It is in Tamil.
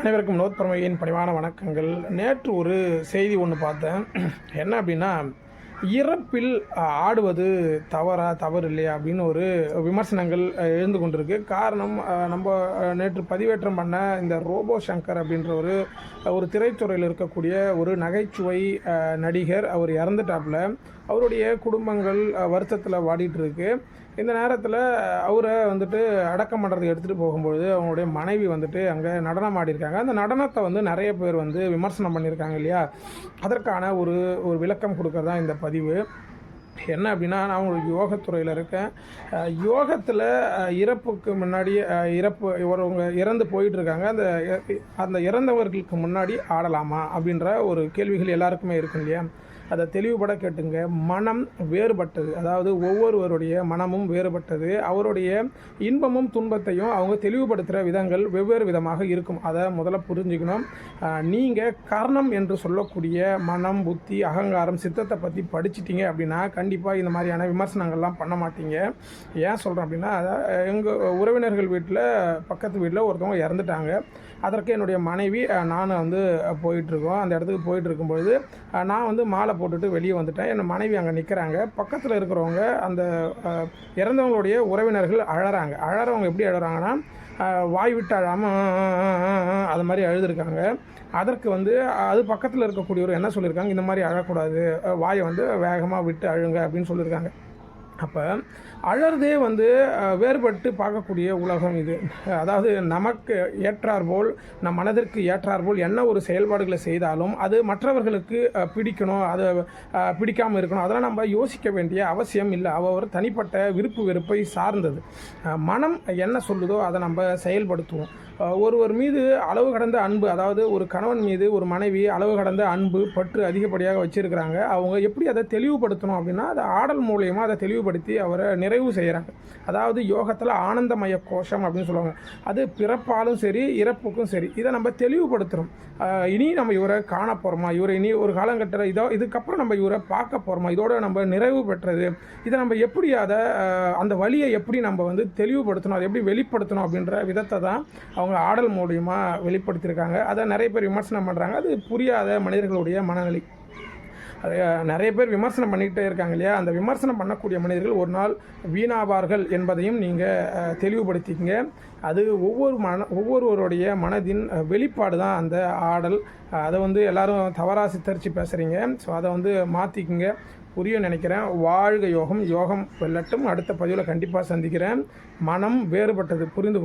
அனைவருக்கும் நோத் பரமையின் பணிவான வணக்கங்கள். நேற்று ஒரு செய்தி ஒன்று பார்த்தேன். என்ன அப்படின்னா இறப்பில் ஆடுவது தவறா தவறு இல்லையா அப்படின்னு ஒரு விமர்சனங்கள் எழுந்து கொண்டிருக்கு. காரணம் நம்ம நேற்று பதிவேற்றம் பண்ண இந்த ரோபோ சங்கர் அப்படின்ற ஒரு ஒரு திரைத்துறையில் இருக்கக்கூடிய ஒரு நகைச்சுவை நடிகர் அவர் இறந்துட்டாப்புல. அவருடைய குடும்பங்கள் வருத்தத்தில் வாடிட்டு இருக்கு. இந்த நேரத்தில் அவரை வந்துட்டு அடக்கம் பண்ணுறதுக்கு எடுத்துகிட்டு போகும்பொழுது அவங்களுடைய மனைவி வந்துட்டு அங்கே நடனம் ஆடியிருக்காங்க. அந்த நடனத்தை வந்து நிறைய பேர் வந்து விமர்சனம் பண்ணியிருக்காங்க இல்லையா? அதற்கான ஒரு ஒரு விளக்கம் கொடுக்கறது தான் இந்த பதிவு. என்ன அப்படின்னா நான் உங்களுக்கு யோகத்துறையில் இருக்கேன். யோகத்தில் இறப்புக்கு முன்னாடி இறப்பு ஒருவங்க இறந்து போயிட்டுருக்காங்க. அந்த அந்த இறந்தவர்களுக்கு முன்னாடி ஆடலாமா அப்படின்ற ஒரு கேள்விகள் எல்லாருக்குமே இருக்கும் இல்லையா? அதை தெளிவுபட கேட்டுங்க. மனம் வேறுபட்டது. அதாவது ஒவ்வொருவருடைய மனமும் வேறுபட்டது. அவருடைய இன்பமும் துன்பத்தையும் அவங்க தெளிவுபடுத்துகிற விதங்கள் வெவ்வேறு விதமாக இருக்கும். அதை முதல்ல புரிஞ்சுக்கணும். நீங்கள் கர்ணம் என்று சொல்லக்கூடிய மனம் புத்தி அகங்காரம் சித்தத்தை பற்றி படிச்சிட்டிங்க அப்படின்னா கண்டிப்பாக இந்த மாதிரியான விமர்சனங்கள்லாம் பண்ண மாட்டீங்க. ஏன் சொல்கிறேன் அப்படின்னா எங்கள் உறவினர்கள் வீட்டில் பக்கத்து வீட்டில் ஒருத்தவங்க இறந்துட்டாங்க. அதற்கு என்னுடைய மனைவி நான் வந்து போயிட்டுருக்கோம் அந்த இடத்துக்கு போயிட்டு இருக்கும்பொழுது நான் வந்து மாலை போட்டுட்டு வெளியே வந்துட்டேன். என் மனைவி அங்கே நிற்கிறாங்க பக்கத்தில் இருக்கிறவங்க அந்த இறந்தவங்களுடைய உறவினர்கள் அழறாங்க. அழறவங்க எப்படி அழகிறாங்கன்னா வாய் விட்டு அழாமல் அது மாதிரி அழுதுருக்காங்க. அதற்கு வந்து அது பக்கத்தில் இருக்கக்கூடியவர் என்ன சொல்லியிருக்காங்க இந்த மாதிரி அழக்கூடாது. வாயை வந்து வேகமாக விட்டு அழுங்க அப்படின்னு சொல்லியிருக்காங்க அப்போ அழறதே வந்து வேறுபட்டு பார்க்கக்கூடிய உலகம் இது. அதாவது நமக்கு ஏற்றாற்போல் நம் மனதிற்கு ஏற்றாற்போல் என்ன ஒரு செயல்பாடுகளை செய்தாலும் அது மற்றவர்களுக்கு பிடிக்கணும் அது பிடிக்காமல் இருக்கணும். அதெல்லாம் நம்ம யோசிக்க வேண்டிய அவசியம் இல்லை. அவர் தனிப்பட்ட விருப்பு வெறுப்பை சார்ந்தது. மனம் என்ன சொல்லுதோ அதை நம்ம செயல்படுத்துவோம். ஒருவர் மீது அளவு கடந்த அன்பு அதாவது ஒரு கணவன் மீது ஒரு மனைவி அளவு கடந்த அன்பு பற்று அதிகப்படியாக வச்சுருக்கிறாங்க. அவங்க எப்படி அதை தெளிவுபடுத்தணும் அப்படின்னா அதை ஆடல் மூலயமா அதை தெளிவு தெளிவுபடுத்தி அவரை நிறைவு செய்கிறாங்க அதாவது யோகத்தில் ஆனந்தமய கோஷம் அப்படின்னு சொல்லுவாங்க. அது பிறப்பாலும் சரி இறப்புக்கும் சரி இதை நம்ம தெளிவுபடுத்துகிறோம் இனி நம்ம இவரை காண போகிறோமா இவரை இனி ஒரு காலங்கட்ட இதோ இதுக்கப்புறம் நம்ம இவரை பார்க்க போகிறோமா இதோட நம்ம நிறைவு பெற்றது. இதை நம்ம எப்படி அதை அந்த வழியை எப்படி நம்ம வந்து தெளிவுபடுத்தணும்? அதை எப்படி வெளிப்படுத்தணும் அப்படின்ற விதத்தை தான் அவங்க ஆடல் மூலியமாக வெளிப்படுத்தியிருக்காங்க. அதை நிறைய பேர் விமர்சனம் பண்ணுறாங்க அது புரியாத மனிதர்களுடைய மனநிலை. நிறைய பேர் விமர்சனம் பண்ணிக்கிட்டே இருக்காங்க இல்லையா? அந்த விமர்சனம் பண்ணக்கூடிய மனிதர்கள் ஒரு நாள் வீணாவார்கள் என்பதையும் நீங்கள் தெளிவுபடுத்திக்கங்க. அது ஒவ்வொரு மன ஒவ்வொருவருடைய மனதின் வெளிப்பாடு தான் அந்த ஆடல். அதை வந்து எல்லாரும் தவறாக சித்தரித்து பேசுகிறீங்க ஸோ அதை வந்து மாற்றிக்குங்க புரியும் நினைக்கிறேன். வாழ்க யோகம். யோகம் வெல்லட்டும். அடுத்த பதிவில் கண்டிப்பாக சந்திக்கிறேன். மனம் வேறுபட்டது. புரிந்து கொள்